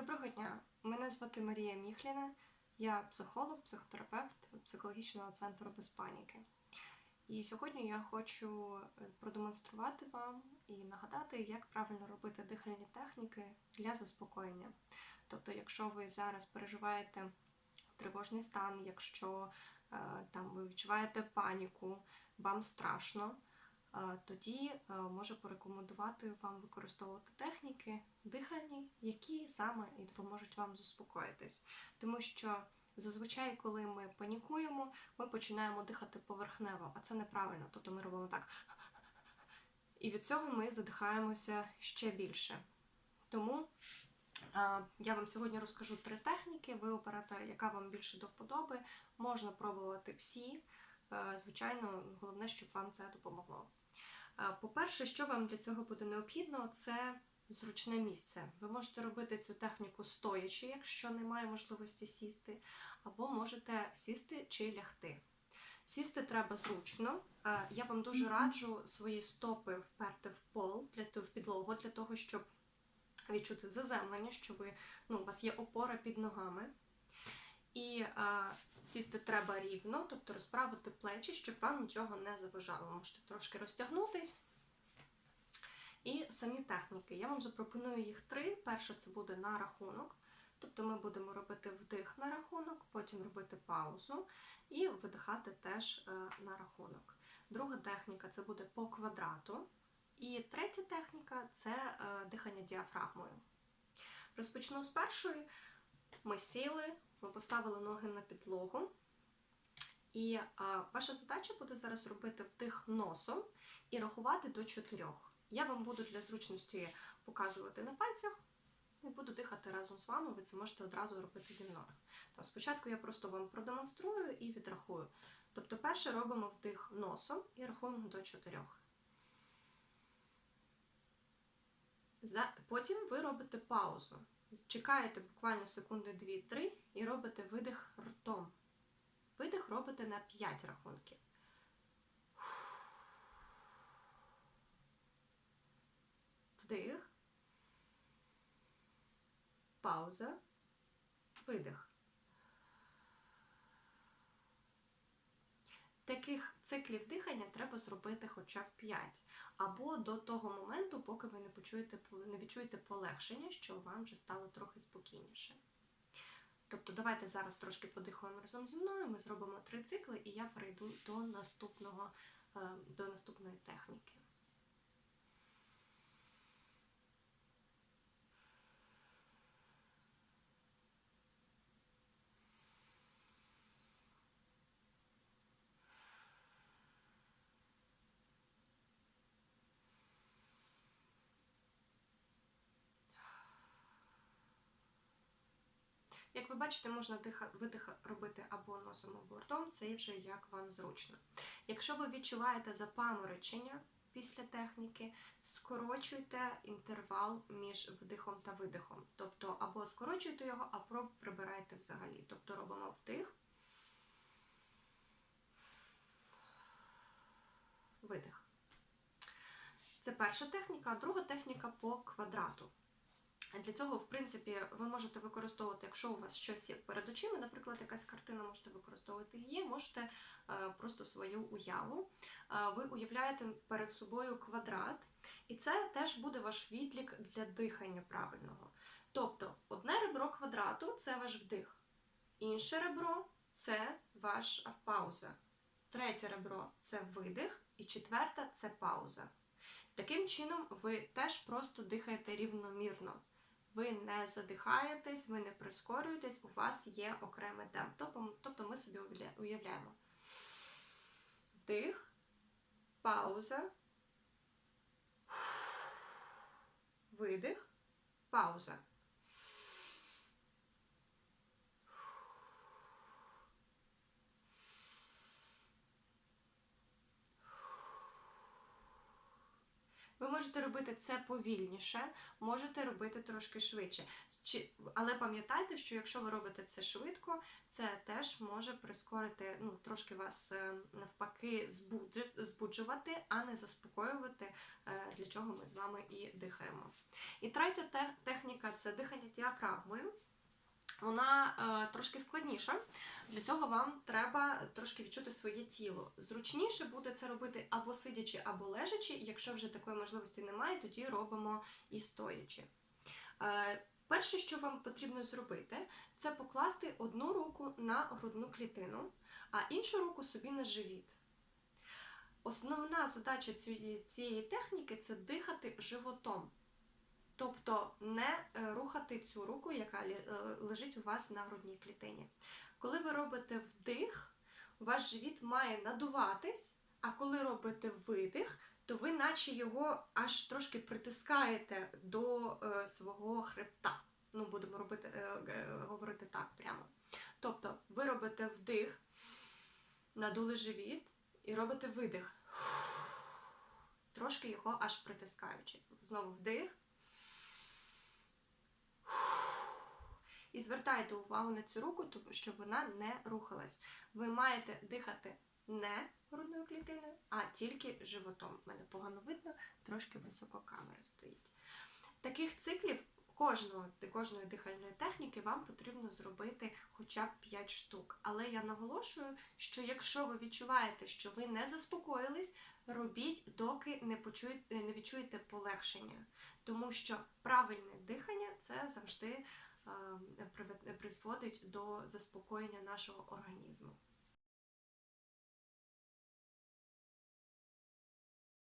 Доброго дня! Мене звати Марія Міхліна. Я психолог, психотерапевт психологічного центру без паніки. І сьогодні я хочу е, продемонструвати вам і нагадати, як правильно робити дихальні техніки для заспокоєння. Тобто, якщо ви зараз переживаєте тривожний стан, якщо е, там ви відчуваєте паніку, вам страшно, тоді е, можу порекомендувати вам використовувати техніки дихальні, які саме і допоможуть вам заспокоїтись. Тому що зазвичай, коли ми панікуємо, ми починаємо дихати поверхнево, а це неправильно. Тобто ми робимо так. І від цього ми задихаємося ще більше. Тому я вам сьогодні розкажу три техніки. Ви оберете, яка вам більше до вподоби. Можна пробувати всі. Е, Звичайно, головне, щоб вам це допомогло. По-перше, що вам для цього буде необхідно, це зручне місце. Ви можете робити цю техніку стоячи, якщо немає можливості сісти, або можете сісти чи лягти. Сісти треба зручно. Я вам дуже раджу свої стопи вперти в пол для в підлогу для того, щоб відчути заземлення, що ви ну, у вас є опора під ногами. І е, сісти треба рівно, тобто розправити плечі, щоб вам нічого не заважало. Можете трошки розтягнутись. І самі техніки. Я вам запропоную їх три. Перше це буде на рахунок. Тобто ми будемо робити вдих на рахунок, потім робити паузу і видихати теж е, на рахунок. Друга техніка це буде по квадрату. І третя техніка це е, дихання діафрагмою. Розпочну з першої. Ми сіли, ми поставили ноги на підлогу. І а, ваша задача буде зараз робити вдих носом і рахувати до чотирьох. Я вам буду для зручності показувати на пальцях і буду дихати разом з вами. Ви це можете одразу робити зі мною. Там спочатку я просто вам продемонструю і відрахую. Тобто, перше робимо вдих носом і рахуємо до чотирьох. Потім ви робите паузу. Чекаєте буквально секунди 2-3 і робите видих ртом. Видих робите на 5 рахунків. Вдих. Пауза. Видих. Таких циклів дихання треба зробити хоча б 5. Або до того моменту, поки ви не почуєте, не відчуєте полегшення, що вам вже стало трохи спокійніше. Тобто, давайте зараз трошки подихаємо разом зі мною, ми зробимо три цикли, і я перейду до наступного, е, до наступної техніки. Як ви бачите, можна видих робити або носом, або ртом, це вже як вам зручно. Якщо ви відчуваєте запаморочення після техніки, скорочуйте інтервал між вдихом та видихом. Тобто або скорочуйте його, або прибирайте взагалі. Тобто робимо вдих, видих. Це перша техніка, а друга техніка по квадрату. Для цього, в принципі, ви можете використовувати, якщо у вас щось є перед очима, наприклад, якась картина, можете використовувати її, можете е, просто свою уяву. Е, ви уявляєте перед собою квадрат, і це теж буде ваш відлік для дихання правильного. Тобто, одне ребро квадрату це ваш вдих, інше ребро це ваша пауза, третє ребро це видих, і четверта це пауза. Таким чином, ви теж просто дихаєте рівномірно. Ви не задихаєтесь, ви не прискорюєтесь, у вас є окремий темп. Тобто, ми собі уявляємо. Вдих, пауза, видих, пауза. Ви можете робити це повільніше, можете робити трошки швидше. Чи, але пам'ятайте, що якщо ви робите це швидко, це теж може прискорити, ну, трошки вас е, навпаки збуджу- збуджувати, а не заспокоювати, е, для чого ми з вами і дихаємо. І третя техніка це дихання діафрагмою. Вона е, трошки складніша. Для цього вам треба трошки відчути своє тіло. Зручніше буде це робити або сидячи, або лежачи. Якщо вже такої можливості немає, тоді робимо і стоячи. Е, перше, що вам потрібно зробити, це покласти одну руку на грудну клітину, а іншу руку собі на живіт. Основна задача цієї, техніки це дихати животом. Тобто не е, рухати цю руку, яка е, лежить у вас на грудній клітині. Коли ви робите вдих, ваш живіт має надуватись, а коли робите видих, то ви наче його аж трошки притискаєте до е, свого хребта. Ну, будемо робити, говорити так прямо. Тобто, ви робите вдих, надули живіт і робите видих. Трошки його аж притискаючи. Знову вдих. І звертайте увагу на цю руку, щоб вона не рухалась. Ви маєте дихати не грудною клітиною, а тільки животом. У мене погано видно, трошки високо камера стоїть. Таких циклів кожного, кожної дихальної техніки вам потрібно зробити хоча б 5 штук. Але я наголошую, що якщо ви відчуваєте, що ви не заспокоїлись, робіть, доки не, почуєте, не відчуєте полегшення. Тому що правильне дихання це завжди призводить до заспокоєння нашого організму.